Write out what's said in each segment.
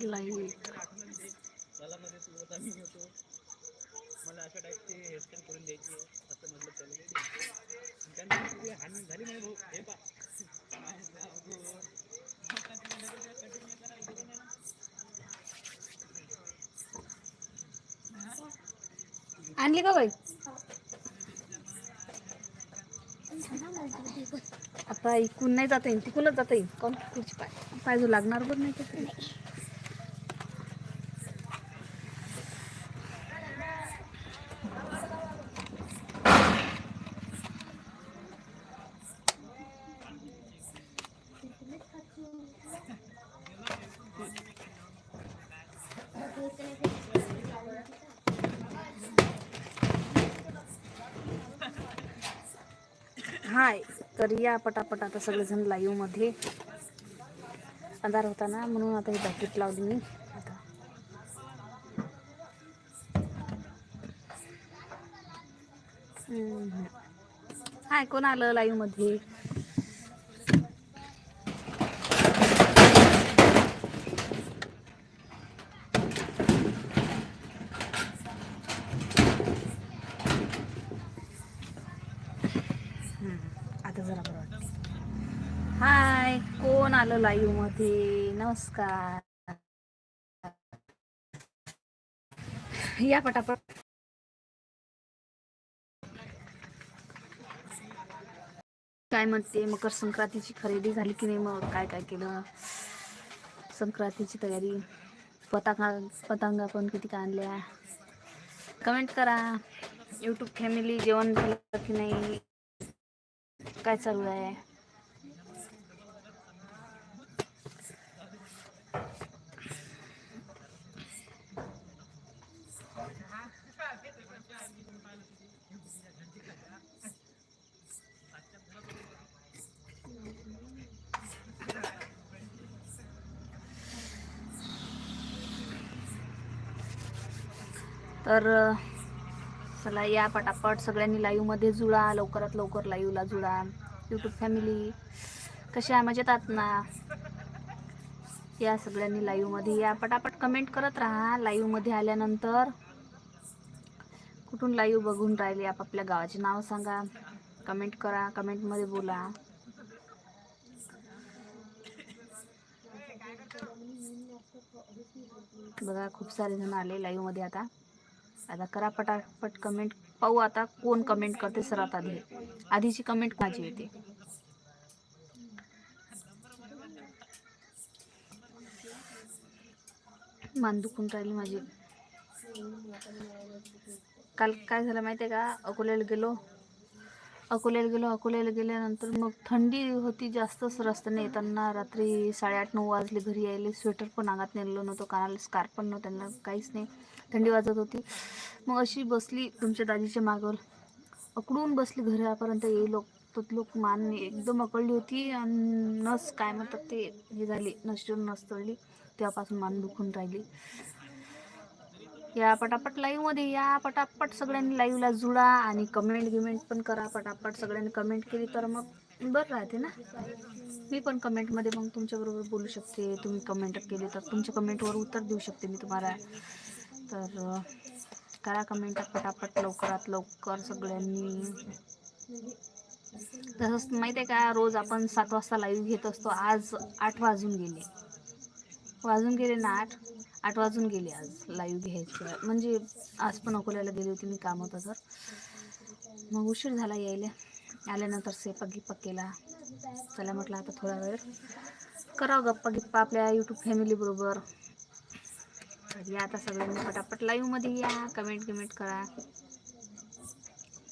Light. मला मध्ये तू होता मी होतो मला अशा टाईपची हेअरस्टाईल करून द्यायची असं म्हटलं हानी झाली नाही भाऊ हे पा आणली का बाई? आता इकून नाही जाता येईल तिकूनच जाता येईल. कोण? खुर्ची पाय. पाय जो लागणार बघ नाही हाय. करूया पटापट आता सगळेजण लाईव्हमध्ये अंधार होता ना म्हणून आता ही बॅकेट लावली मी. आता. हाय कोण आलं लाईव्हमध्ये मध्ये हम्म. आता जरा बरं वाटतं हाय कोण आलं लाईव्हमध्ये नमस्कार. या पटापट. काय म्हणते? मकर संक्रांतीची खरेदी झाली की नाही? मग काय काय केलं? संक्रांतीची तयारी. पताका पतंगा पण किती का आणल्या? कमेंट करा. यूट्यूब फॅमिली जेवण झालं की नाही? काय चालू आहे? तर चला या पटापट. सगळ्यांनी लाईव्हमध्ये जुळा. लवकरात लवकर लाईव्हला जुळा. यूट्यूब फॅमिली कशी आहे मजेत आहात ना? या सगळ्यांनी लाईव्हमध्ये या. पटापट कमेंट करत राहा. लाईव्हमध्ये आल्यानंतर कुठून लाईव्ह बघून राहिले आपापल्या गावाचे नाव सांगा. कमेंट करा. कमेंटमध्ये बोला. बघा खूप सारे जण आले लाईव्हमध्ये आता. आता करा पटापट कमेंट पाहू आता कोण कमेंट करते सर्वात आधी. आधीची कमेंट माझी येते मान दुखून राहिली माझी. काल काय झालं माहिती आहे का? अकोल्याला गेलो. अकोल्याला गेलो अकोल्याला गेल्यानंतर मग थंडी होती जास्तच रस्त्याने येताना रात्री साडेआठ नऊ वाजले घरी यायले. स्वेटर पण अंगात नेलो नव्हतं कानाला स्कार्फ पण नव्हतं त्यांना काहीच नाही. थंडी वाजत होती. मग अशी बसली तुमच्या दादीच्या मागं. अकडून बसली घरापर्यंत. येईल तर लोक मान एकदम अकळली होती आणि नस काय म्हणतात ते हे झाली नसून नस तेव्हापासून मान दुखून राहिली. या पटापट लाईव्हमध्ये या पटापट सगळ्यांनी लाईव्हला जुळा आणि कमेंट गिमेंट पण करा. पटापट सगळ्यांनी कमेंट केली तर मग बरं राहते ना. मी पण कमेंटमध्ये मग तुमच्याबरोबर बोलू शकते. तुम्ही कमेंट केली तर तुमच्या कमेंटवर उत्तर देऊ शकते मी तुम्हाला. तर करा कमेंट पटापट लवकरात लवकर सगळ्यांनी. तसंच माहिती आहे का रोज आपण सात वाजता लाईव्ह घेत असतो. आज आठ वाजून गेले. वाजून गेले ना आठ? आठ वाजून गेले आज लाईव्ह घ्यायचं. म्हणजे आज पण अकोल्याला गेली होती मी काम होतं तर. मग उशीर झाला यायला. आल्यानंतर स्वयंपाक गिप्पा केला. चला म्हटलं आता थोडा वेळ करावं गप्पा गिप्पा आपल्या यूट्यूब फॅमिली बरोबर. तर या आता सगळ्यांनी पटापट लाईव्हमध्ये या. कमेंट गिमेंट करा.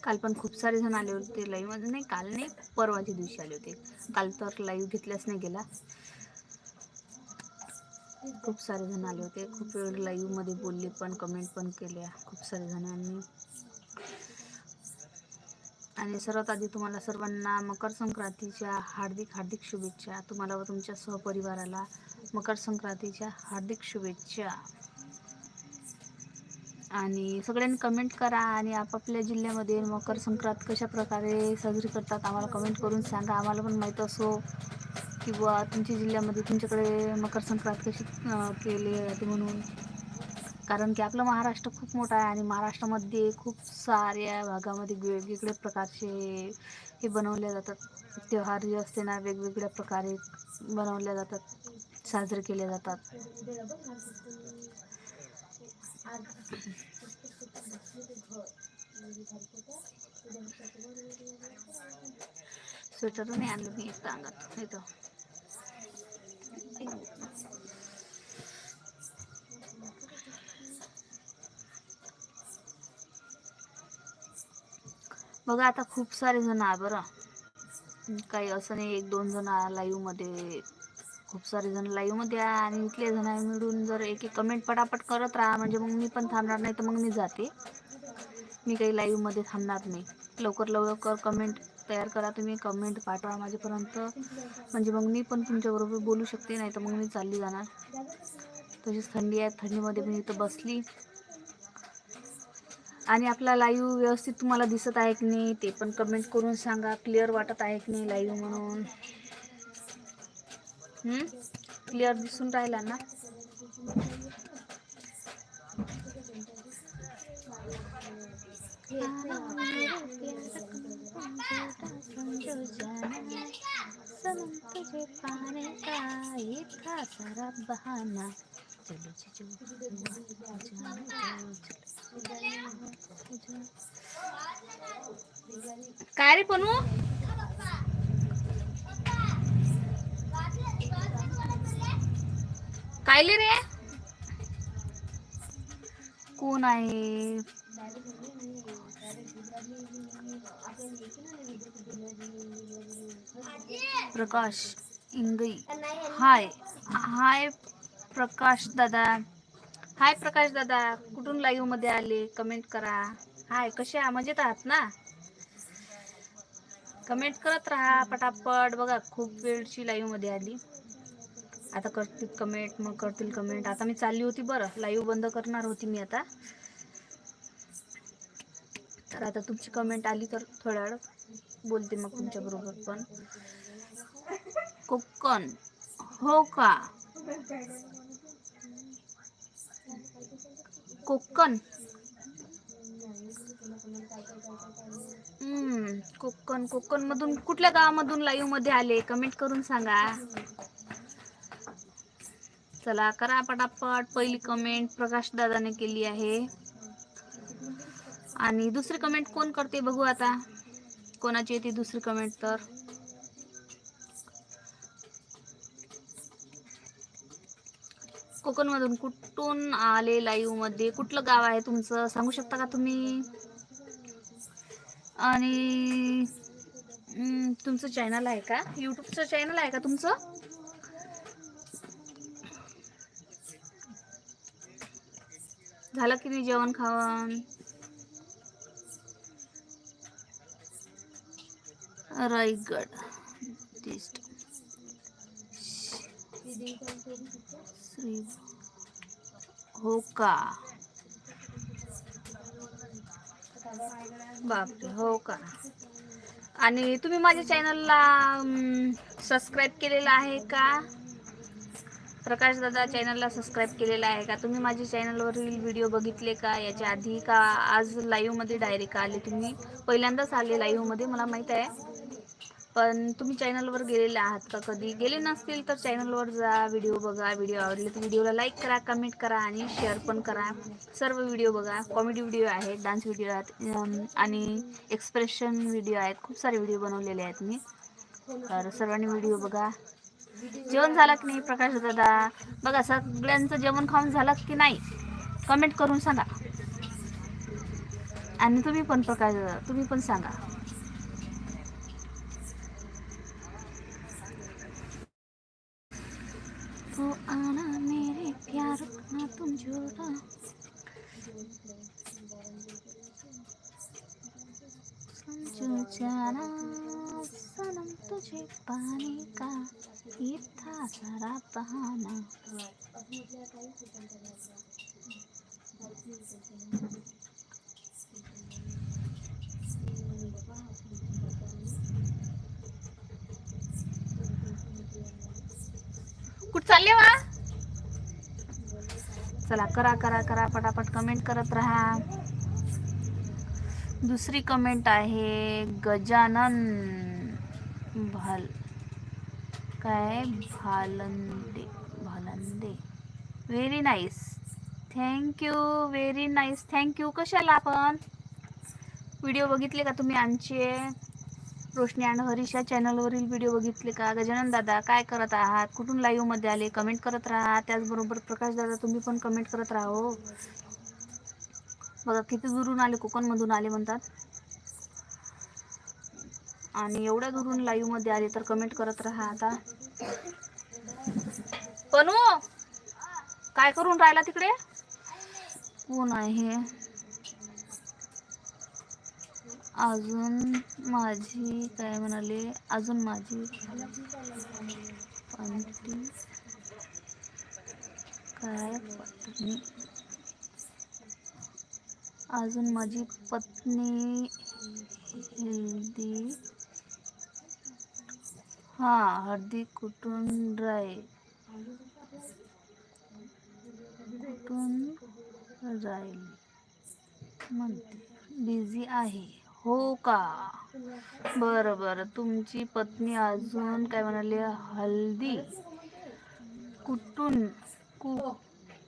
काल पण खूप सारे जण आले होते लाईव्हमध्ये नाही काल नाही परवाच्या दिवशी आले होते. काल तर लाईव्ह घेतल्याच नाही गेला. खूप सारे जण आले होते. खूप वेळ लाईव्हमध्ये बोलले पण कमेंट पण केल्या खूप सारे जणांनी आणि सर्वात आधी तुम्हाला सर्वांना मकर संक्रांतीच्या हार्दिक हार्दिक शुभेच्छा. तुम्हाला व तुमच्या सहपरिवाराला मकर संक्रांतीच्या हार्दिक शुभेच्छा. आणि सगळ्यांनी कमेंट करा आणि आपापल्या जिल्ह्यामध्ये मकर संक्रांत कशा प्रकारे साजरी करतात आम्हाला कमेंट करून सांगा. आम्हाला पण माहीत असो. किंवा तुमच्या जिल्ह्यामध्ये तुमच्याकडे मकर संक्रांत कशी केली जाते म्हणून? कारण की आपलं महाराष्ट्र खूप मोठा आहे आणि महाराष्ट्रामध्ये खूप साऱ्या भागामध्ये वेगवेगळ्या प्रकारचे हे बनवले जातात. त्योहार जे असते ना वेगवेगळ्या प्रकारे बनवल्या जातात साजरे केले जातात. स्वेटर नाही आणलं मी इथं अंगात येतो बघा आता खूप सारे जण आहे बरं. काही असं नाही एक दोन जण लाईव्हमध्ये. खूप सारे जण लाईव्हमध्ये आहे आणि इथले जण मिळून जर एक एक कमेंट पटापट करत राहा म्हणजे मग मी पण थांबणार नाही तर मग मी जाते. मी काही लाईव्हमध्ये थांबणार नाही. लवकर लवकर कमेंट तयार करा तुम्ही कमेंट पाठवा माझ्यापर्यंत. म्हणजे मग मी पण तुमच्याबरोबर बोलू शकते नाही तर मग मी चालली जाणार. तशीच थंडी आहे थंडीमध्ये मी इथं बसली. आणि आपला लाईव्ह व्यवस्थित तुम्हाला दिसत आहे की नाही ते पण कमेंट करून सांगा. क्लिअर वाटत आहे की नाही लाईव्ह म्हणून? क्लिअर दिसून राहिला ना? सनम तुझे पाने? का ये था सारा बहाना चलो चलो रे? कायले रे प्रकाश इंगई हाय. हाय प्रकाश दादा. हाय प्रकाश दादा. कुठून लाईव्हमध्ये आले? कमेंट करा. हाय कसे मजेत आहात ना? कमेंट करत राहा पटापट. बघा खूप वेळची लाईव्हमध्ये आली. आता करतील कमेंट मग करतील कमेंट आता मी चालली होती बरं. लाईव्ह बंद करणार होती मी आता. तर आता तुमची कमेंट आली तर थोड्या वेळ बोलते मग तुमच्या बरोबर पण. कोकण हो का? कोकण. कोकण कोकण मधून कुठल्या गावामधून लाईव्हमध्ये आले? कमेंट करून सांगा. चला करा पटापट. पहिली कमेंट प्रकाश दादाने केली आहे. आणि दुसरी कमेंट कोण करते बघू आता? कोणाची येते दुसरी कमेंट तर? कोकण मधून कुठून आले लाईव्हमध्ये? कुठलं गाव आहे तुमचं? सांगू शकता का तुम्ही? आणि तुमचं चॅनल आहे का? युट्यूबचं चॅनल आहे का तुमचं? झालं की नाही जेवण खावण? रायगड टेस्ट श्री हो का? बापरे हो का? आणि तुम्ही माझ्या चॅनलला सबस्क्राईब केलेलं आहे का? प्रकाश दादा चॅनलला सबस्क्राईब केलेला आहे का? तुम्ही माझ्या चॅनलवरील व्हिडिओ बघितले का? याच्या आधी का? आज लाईव्हमध्ये डायरेक्ट आले तुम्ही? पहिल्यांदाच आले लाईव्हमध्ये मला माहीत आहे. पण तुम्ही चॅनलवर गेलेले आहात का कधी? गेले नसतील तर चॅनलवर जा व्हिडिओ बघा. व्हिडिओ आवडले तर व्हिडिओला लाईक करा कमेंट करा आणि शेअर पण करा. सर्व व्हिडिओ बघा. कॉमेडी व्हिडिओ आहेत डान्स व्हिडिओ आहेत आणि एक्सप्रेशन व्हिडिओ आहेत. खूप सारे व्हिडिओ बनवलेले आहेत मी. तर सर्वांनी व्हिडिओ बघा. जेवण झालं की नाही प्रकाश दादा. बघा सगळ्यांचं जेवण खाऊन झालं की नाही कमेंट करून सांगा. आणि तुम्ही पण प्रकाश दादा तुम्ही पण सांगा. तो आना मेरे प्यार ना तुम जोड़ा समझो जाना। तुझे पाने का? ये था सारा बहाना कुठं चालले वा? चला करा करा करा पटापट कमेंट करत राहा. दुसरी कमेंट आहे गजानन. भाल. काय Bhalande Bhalande. Very nice thank you very nice thank you कशाला आपण? व्हिडिओ बघितले का तुम्ही आमचे? रोशनी आणि हरीशा चॅनलवरील व्हिडिओ बघितले का? गजानन दादा काय करत आहात? कुठून लाईव्हमध्ये आले? कमेंट करत राहा. त्याचबरोबर प्रकाश दादा तुम्ही पण कमेंट करत राहा हो. बघा किती दुरून आले कोकणमधून आले म्हणतात. आणि एवढ्या दुरून लाईव्हमध्ये आले तर कमेंट करत राहा आता. पनू काय करून राहिला तिकडे? कोण आहे? अजून माझी काय म्हणाले? अजून माझी. काय पत्नी? अजून माझी पत्नी हेल्दी हा हळदी कुठून राय कुठून राहील? म्हणते. बिझी आहे. हो का? बरं बरं. तुमची पत्नी अजून काय म्हणाली? हल्दी कुठून कु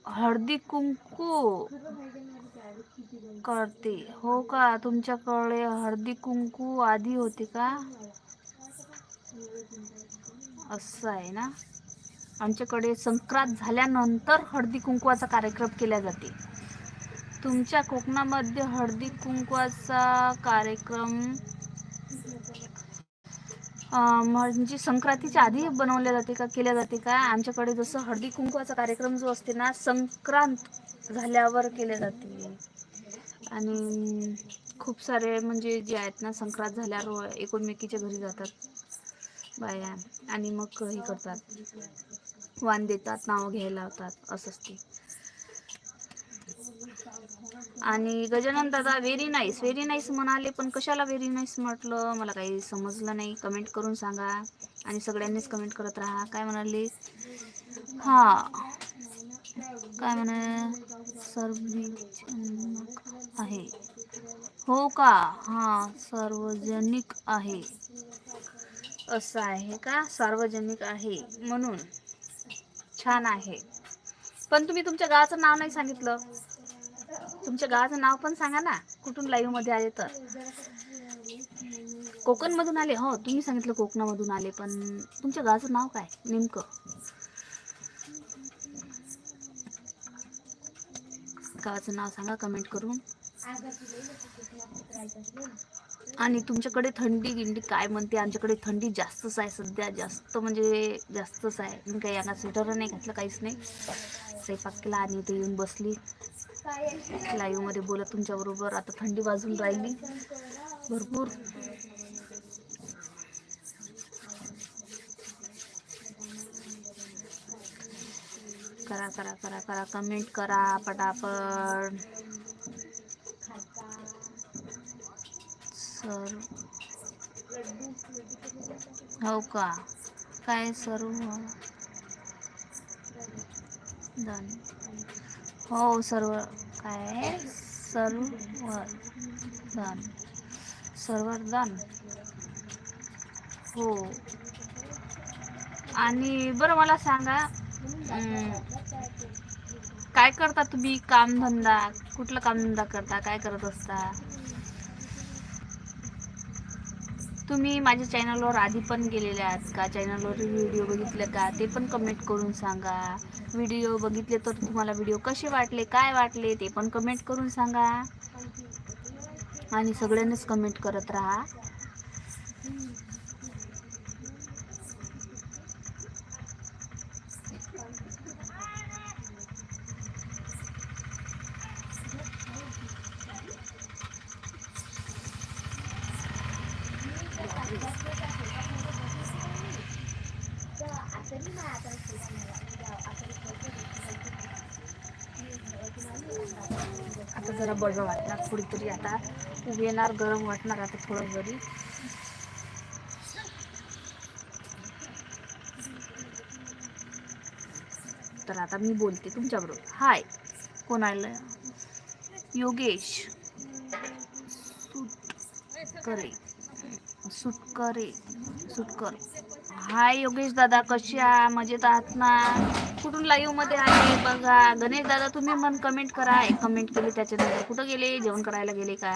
हळदी कुंकू करते. हो का? तुमच्याकडे हळदी कुंकू आधी होते का? असं आहे ना? आमच्याकडे संक्रांत झाल्यानंतर हळदी कुंकवाचा कार्यक्रम केला जाते. तुमच्या कोकणामध्ये हळदी कुंकवाचा कार्यक्रम म्हणजे संक्रांतीच्या आधी बनवल्या जाते का केल्या जाते का? आमच्याकडे जसं हळदी कुंकवाचा कार्यक्रम जो असते ना संक्रांत झाल्यावर केले जाते. आणि खूप सारे म्हणजे जे आहेत ना संक्रांत झाल्यावर एकोणमेकीच्या घरी जातात. बाया आणि मग हे करतात. वान देतात नाव घ्यायला लावतात असं असते आणि गजानन दादा व्हेरी नाईस व्हेरी नाईस म्हणाले. पण कशाला व्हेरी नाईस म्हटलं? मला काही समजलं नाही. कमेंट करून सांगा. आणि सगळ्यांनीच कमेंट करत राहा. काय म्हणाले? हा. काय म्हणा? सार्वजनिक आहे. हो का? हा सार्वजनिक आहे. असं आहे का? सार्वजनिक आहे म्हणून. छान आहे. पण तुम्ही तुमच्या गावाचं नाव नाही सांगितलं. तुमच्या गावाचं नाव पण सांगा ना. कुठून लाईव्हमध्ये आले तर. कोकण मधून आले. हो तुम्ही सांगितलं कोकणामधून आले पण तुमच्या गावाचं नाव काय? नेमकं? गावाचं नाव सांगा कमेंट करून. आणि तुमच्याकडे थंडी गिंडी काय म्हणते? आमच्याकडे थंडी जास्तच आहे सध्या. जास्त म्हणजे जास्तच आहे. मी काही यांना स्वेटर नाही घातलं काहीच नाही. स्वयंपाक केला आणि इथे येऊन बसली. लाईव्हमध्ये बोलत तुमच्याबरोबर. आता थंडी वाजून राहिली. भरपूर. करा करा करा करा. कमेंट करा पटापट. सर हो का? काय सर्व डन. हो सर्व काय सर्व डन. Server done. हो. आणि बरं मला सांगा काय करता तुम्ही? कामधंदा? कुठलं कामधंदा करता? काय करत असता? तुम्ही माझ्या चॅनलवर आधी पण गेलेले आहात का? चॅनलवर व्हिडिओ बघितले का? ते पण कमेंट करून सांगा. व्हिडिओ बघितले तर तुम्हाला व्हिडिओ कसे वाटले? काय वाटले? ते पण कमेंट करून सांगा. आणि सगळ्यांनीच कमेंट करत राहा. आता जरा बरं वाटणार थोडी तरी आता येणार गरम वाटणार आता थोडं जरी. तर आता मी बोलते तुमच्याबरोबर. हाय. कोण आलं योगेश. सुटकरे. सुटकरे. सुटकर. हाय योगेश दादा कशी मजेत आहात ना? कुठून लाईव्हमध्ये आहे बघा. गणेश दादा तुम्ही मन कमेंट करा. एक कमेंट केली त्याच्यानंतर. कुठं गेले? जेवण करायला गेले का?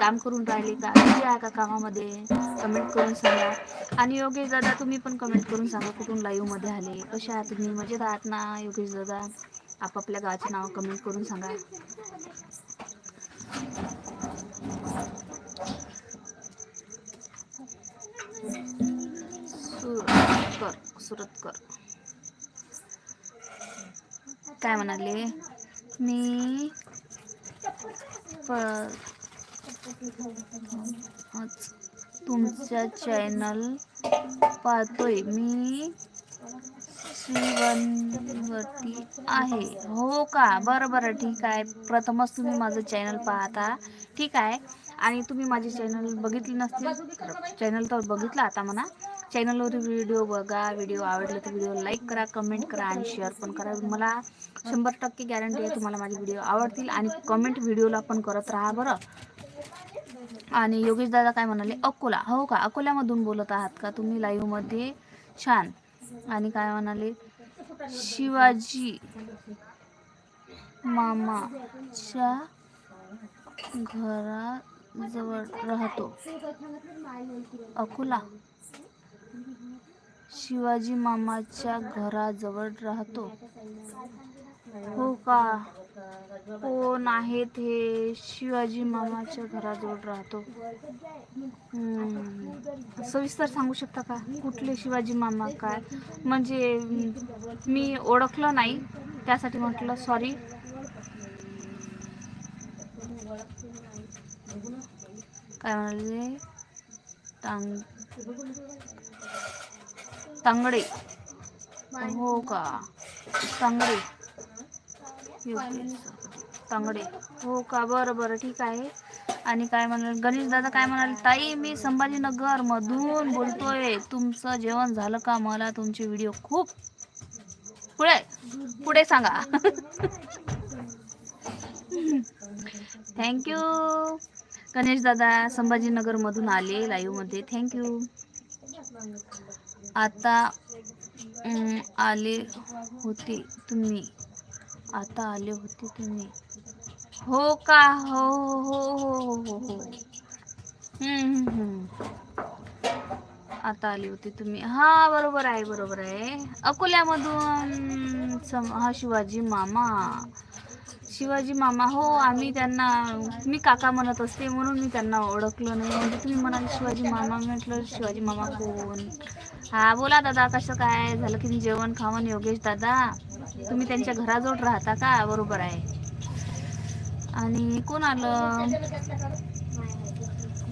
काम करून राहिले का? किती आहे का कामामध्ये? कमेंट करून सांगा. आणि योगेश दादा तुम्ही पण कमेंट करून सांगा कुठून लाईव्हमध्ये आले? कशा आहात तुम्ही? मजेत आहात ना योगेश दादा? आपापल्या गावाचे नाव कमेंट करून सांगा. सुरतकर सुरतकर काय म्हणाले? मी प- आज तुमच्या चॅनल पाहतोय. मी श्रीवनवती आहे. हो का? बरं बरं. ठीक आहे. प्रथमच तुम्ही माझं चॅनल पाहता. ठीक आहे. आणि तुम्ही माझे चॅनल बघितले नसतील? चॅनल तर बघितलं आता म्हणा. चॅनलवर व्हिडिओ बघा व्हिडिओ आवडला तर व्हिडिओ लाईक करा कमेंट करा आणि शेअर पण करा. मला शंभर टक्के गॅरंटी आहे तुम्हाला माझे व्हिडिओ आवडतील आणि कमेंट व्हिडिओला पण करत राहा बरं. आणि योगेश दादा काय म्हणाले अकोला हो का? अकोल्यामधून बोलत आहात का तुम्ही लाईव्हमध्ये छान. आणि काय म्हणाले शिवाजी मामाच्या घराजवळ राहतो. अकोला. शिवाजी मामाच्या घराजवळ राहतो. हो का? कोण आहेत हे? शिवाजी मामाच्या घराजवळ राहतो. सविस्तर सांगू शकता का? कुठले शिवाजी मामा काय? म्हणजे मी ओळखलं नाही. त्यासाठी म्हटलं सॉरी काय म्हणाले? टांग तांगडे. हो का? तांगडे. तांगडे. हो का? बरं बरं. ठीक आहे. आणि काय म्हणाल? गणेश दादा काय म्हणाले? ताई मी संभाजीनगर मधून बोलतोय. तुमचं जेवण झालं का? मला तुमचे व्हिडिओ खूप पुढे पुढे सांगा. थँक्यू गणेश दादा संभाजीनगर मधून आले लाईव्हमध्ये. थँक्यू आता आले होते तुम्ही. आता आले होते तुम्ही. हो का? हो हो हो हो हो हो. आता आली होती तुम्ही. हा बरोबर आहे बरोबर आहे. अकोल्यामधून सम हा शिवाजी मामा. शिवाजी मामा हो आम्ही त्यांना मी काका म्हणत असते म्हणून मी त्यांना ओळखलं नाही. म्हणजे तुम्ही म्हणाल शिवाजी मामा म्हटलं शिवाजी मामा कोण? हा बोला दादा कसं काय? झालं की जेवण खावण योगेश दादा? तुम्ही त्यांच्या घराजवळ राहता का? बरोबर आहे. आणि कोण आलं?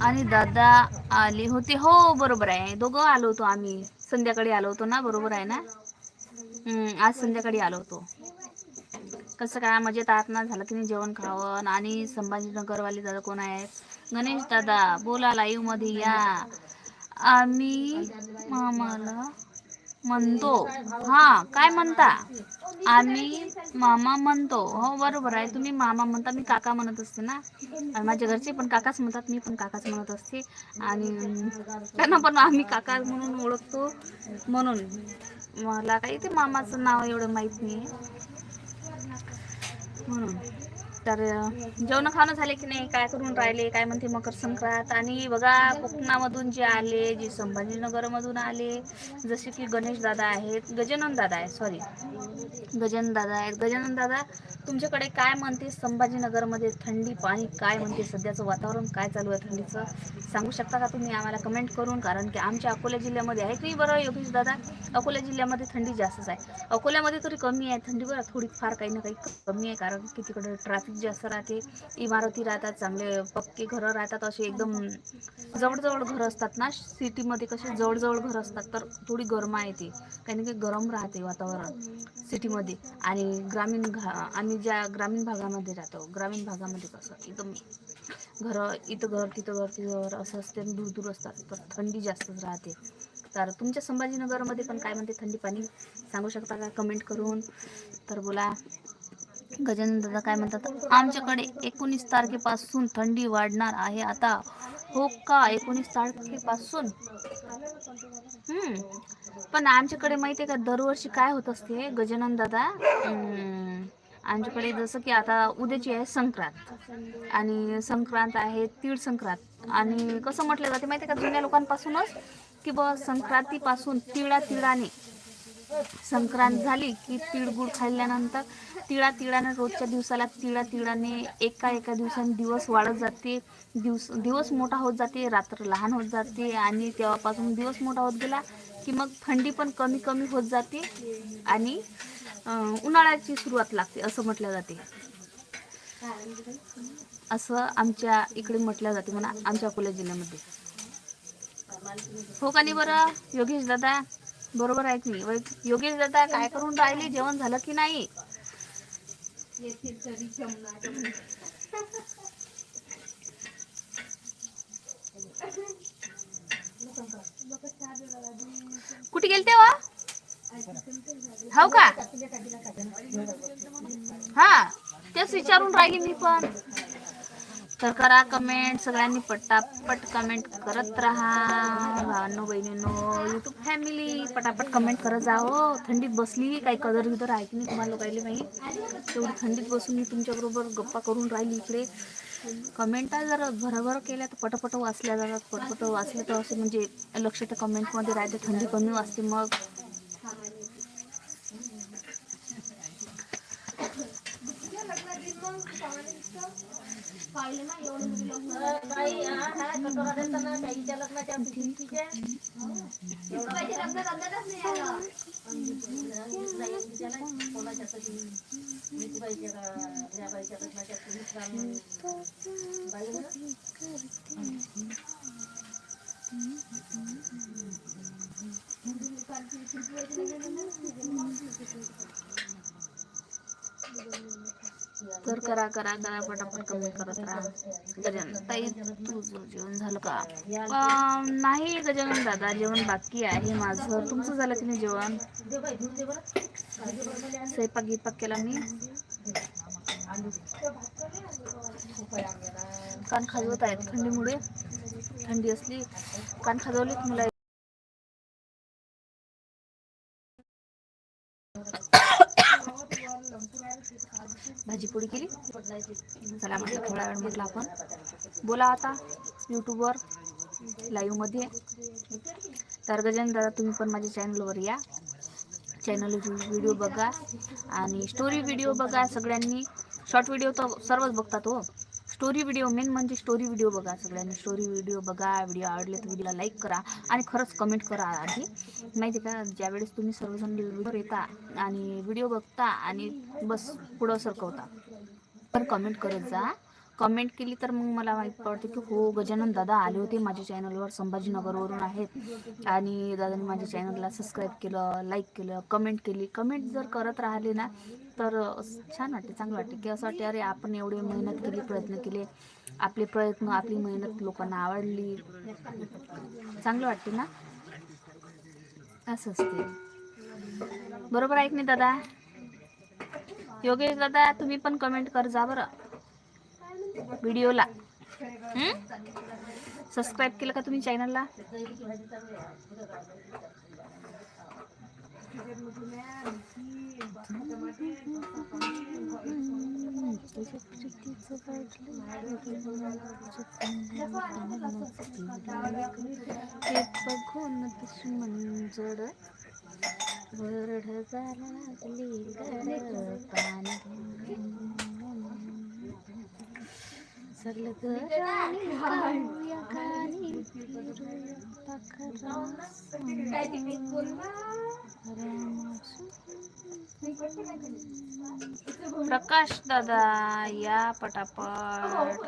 आणि दादा आले होते. हो बरोबर आहे. दोघं आलो होतो आम्ही. संध्याकाळी आलो होतो ना? बरोबर आहे ना? आज संध्याकाळी आलो होतो. कसं काय म्हणजे मजेत आत ना झालं की नाही जेवण खावण आणि संभाजीनगरवाले दादा कोण आहेत गणेश दादा बोला लाईव्हमध्ये या. आम्ही मामाला म्हणतो. हा काय म्हणता? आम्ही मामा म्हणतो. हो बरोबर आहे. तुम्ही मामा म्हणता मी काका म्हणत असते ना? आणि माझ्या घरचे पण काकाच म्हणतात मी पण काकाच म्हणत असते. आणि त्यांना पण आम्ही काका म्हणून ओळखतो. म्हणून मला काही ते मामाचं नाव एवढं माहीत नाही म्हणून तर जेवण खाणं झाले की नाही काय करून राहिले काय म्हणते मकर संक्रांत. आणि बघा कोकणामधून जे आले जे संभाजीनगरमधून आले जसे की गणेश दादा आहेत गजानन दादा आहे सॉरी गजानन दादा आहेत. गजानन दादा तुमच्याकडे काय म्हणते संभाजीनगरमध्ये थंडी पाणी काय म्हणते सध्याचं वातावरण काय चालू आहे थंडीचं? सांगू शकता का तुम्ही? आम्हाला कमेंट करून कारण की आमच्या अकोला जिल्ह्यामध्ये आहे की बरं योगेश दादा? अकोला जिल्ह्यामध्ये थंडी जास्तच आहे. अकोल्यामध्ये तरी कमी आहे. थंडी बरं थोडी फार काही ना काही कमी आहे कारण की तिकडे ट्रॅफिक जास्त राहते इमारती राहतात चांगले पक्के घरं राहतात असे एकदम जवळजवळ घरं असतात ना सिटीमध्ये कसे जवळजवळ घरं असतात तर थोडी गरमा येते काही की गरम राहते वातावरण सिटीमध्ये. आणि ग्रामीण घा आम्ही ज्या ग्रामीण भागामध्ये राहतो ग्रामीण भागामध्ये कसं एकदम घरं इथं घर तिथं घर तिथं घर असं असते आणि दूर दूर असतात तर थंडी जास्तच राहते. तर तुमच्या संभाजीनगरमध्ये पण काय म्हणते थंडी पाणी? सांगू शकता का? कमेंट करून. तर बोला. गजानन दादा काय म्हणतात? आमच्याकडे एकोणीस तारखेपासून थंडी वाढणार आहे. आता हो का? एकोणीस तारखेपासून? हम्म. पण आमच्याकडे माहिती आहे का दरवर्षी काय होत असते गजानन दादा? आमच्याकडे जसं की आता उद्याची आहे संक्रांत. आणि संक्रांत आहे तीळ संक्रांत. आणि कसं म्हटलं जाते माहिती आहे का जुन्या लोकांपासूनच? की ब संक्रांतीपासून तिळा तिळाने संक्रांत झाली की तिळगुळ खाल्ल्यानंतर तिळा तिळाने रोजच्या दिवसाला तिळा तिळाने एका एका दिवसाने दिवस वाढत जाते. दिवस दिवस मोठा होत जाते रात्र लहान होत जाते आणि तेव्हापासून दिवस मोठा होत गेला की मग थंडी पण कमी कमी होत जाते आणि उन्हाळ्याची सुरुवात लागते असं म्हटलं जाते. असं आमच्या इकडे म्हटलं जाते म्हणा आमच्या अकोला जिल्ह्यामध्ये हो का नाही बरं? योगेश दादा बरोबर आहे की योगेश दादा काय करून राहिले? जेवण झालं की नाही? कुठे गेलते वा हो का? हा तेच विचारून राहिली मी पण. तर करा कमेंट सगळ्यांनी पटापट कमेंट करत राहा. भावांनो बहिणींनो युट्यूब फॅमिली पटापट कमेंट करत जा हो. थंडीत बसली काही कदर बिदर आहे की नाही तुम्हाला लोकायला माहीत? तेवढी थंडीत बसून मी तुमच्याबरोबर गप्पा करून राहिली इकडे. कमेंटा जर भरभर केल्या तर पटपट वाचल्या जातात. पटपट वाचले तर असं म्हणजे लक्ष त्या कमेंटमध्ये राहते. थंडी कमी वाजते मग. पाहिले ना एवढे बाई हा कसं वाटत एवढं पाहिजे लग्न समजतच नाही कोणाच्या कधी मीच बाईच्या या तर करा करा करा पटापट कमी करत राहा. गजानन ताई तुझं जेवण झालं का? नाही गजानन दादा जेवण बाकी आहे माझं. तुमचं झालं की नाही जेवण? स्वयंपाक गिपाक केला मी. कान खाजवत आहेत थंडीमुळे. थंडी असली कान खाजवलीत तुम्हाला भाजी पोळी केली. चला म्हटलं थोडा वेळ म्हटलं आपण. बोला आता यूट्यूबवर लाईव्हमध्ये. तर गजानन दादा तुम्ही पण माझ्या चॅनलवर या. चॅनल व्हिडिओ बघा आणि स्टोरी व्हिडिओ बघा सगळ्यांनी. शॉर्ट व्हिडिओ तर सर्वच बघतात हो. स्टोरी व्हिडिओ मेन म्हणजे स्टोरी व्हिडिओ बघा सगळ्यांनी. स्टोरी व्हिडिओ बघा व्हिडिओ आवडले तर व्हिडिओला लाईक करा आणि खरंच कमेंट करा आधी. माहिती आहे का ज्यावेळेस तुम्ही सर्वजण व्हिडिओ येता आणि व्हिडिओ बघता आणि बस पुढं सरकवता तर कमेंट करत जा. कमेंट केली तर मग मला माहीत पडते की हो गजानन दादा आले होते माझ्या चॅनलवर संभाजीनगरवरून आहेत. आणि दादाने माझ्या चॅनलला सबस्क्राईब केलं लाईक केलं कमेंट केली. कमेंट जर करत राहिले ना तर छान वाटते चांगलं वाटते. की असं वाटते अरे आपण एवढे मेहनत केली प्रयत्न केले. आपले प्रयत्न आपली मेहनत लोकांना आवडली. चांगलं वाटते ना? असं असते. बरोबर ऐक नाही दादा? योगेश दादा तुम्ही पण कमेंट कर जा बरं. व्हिडिओला. सबस्क्राईब केलं का तुम्ही चॅनलला ते बघून दुश्मन जड वरड झाला लागली गड पाणी सगळं घराने गाऊया गाणी प्रकाश दादा या पटापट.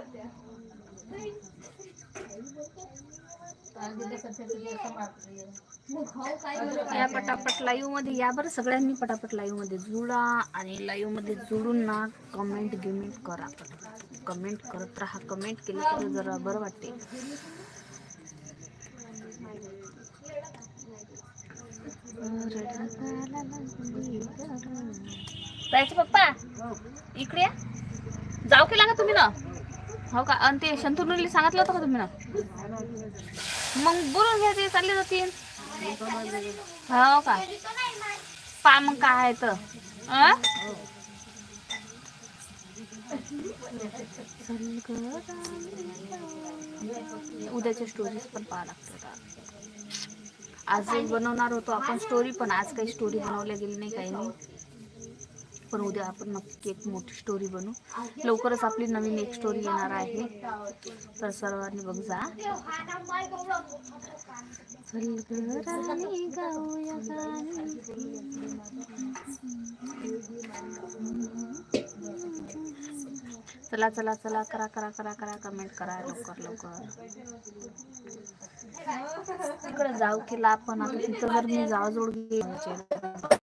या पटापट लाईव्हमध्ये या बरं सगळ्यांनी पटापट लाईव्हमध्ये जुळा आणि लाईव्हमध्ये जुळून ना कमेंट गिमेंट करा. कमेंट करत राहा. कमेंट केली तर जरा बरं वाटते. जायचं पप्पा इकडे जाऊ केला का तुम्ही ना. हो का? आणि ते शंतनुली सांगितलं होतं का तुम्ही ना? मग बोलून घ्या ते चालले जातील. हो का? पा मग काय आहे तर. उद्याच्या स्टोरीज पण पाहा लागतात आज बनवणार होतो आपण स्टोरी पण आज काही स्टोरी बनवल्या गेली नाही काही नाही. पण उद्या आपण नक्की एक मोठी स्टोरी बनवू लवकरच आपली नवीन एक स्टोरी येणार आहे. तर सर्वांनी बघ जा. चल चला चला चला करा करा करा करा कमेंट करा लवकर लवकर. तिकडे जाऊ केला आपण आता तिथं जर मी जावजोड गेली.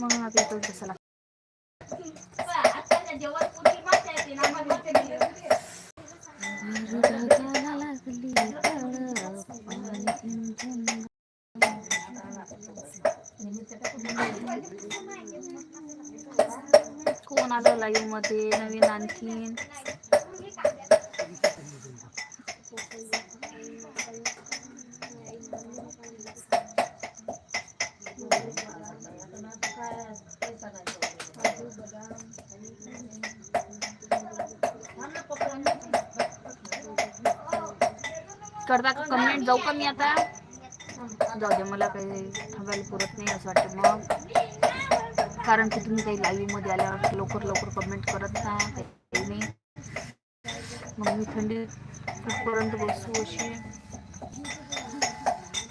म्हणून आता इथं कसं लागतं कोण आलं लाईव्हमध्ये? नवीन आणखीन? करता का कमेंट जाऊ का मी आता? जाऊ दे मला काही थांबायला पुरत नाही असं वाटतं मग. कारण की तुम्ही काही लाईव्हमध्ये आल्यावर लवकर लवकर कमेंट करत नाही काही नाही. मग मी थंडी कुठपर्यंत बसू अशी.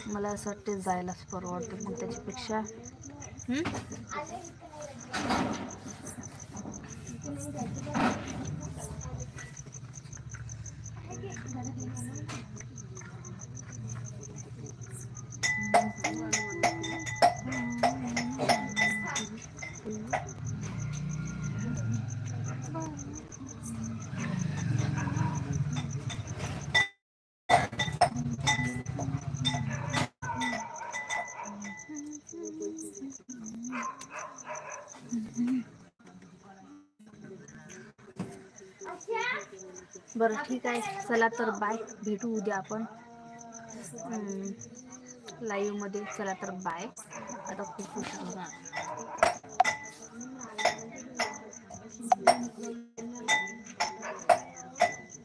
मला असं वाटते जायलाच परवडते मग त्याच्यापेक्षा. हम्म? बरं ठीक आहे. चला तर बाय. भेटू उद्या आपण. लाईव्हमध्ये चला तर बाय आता खूप खूप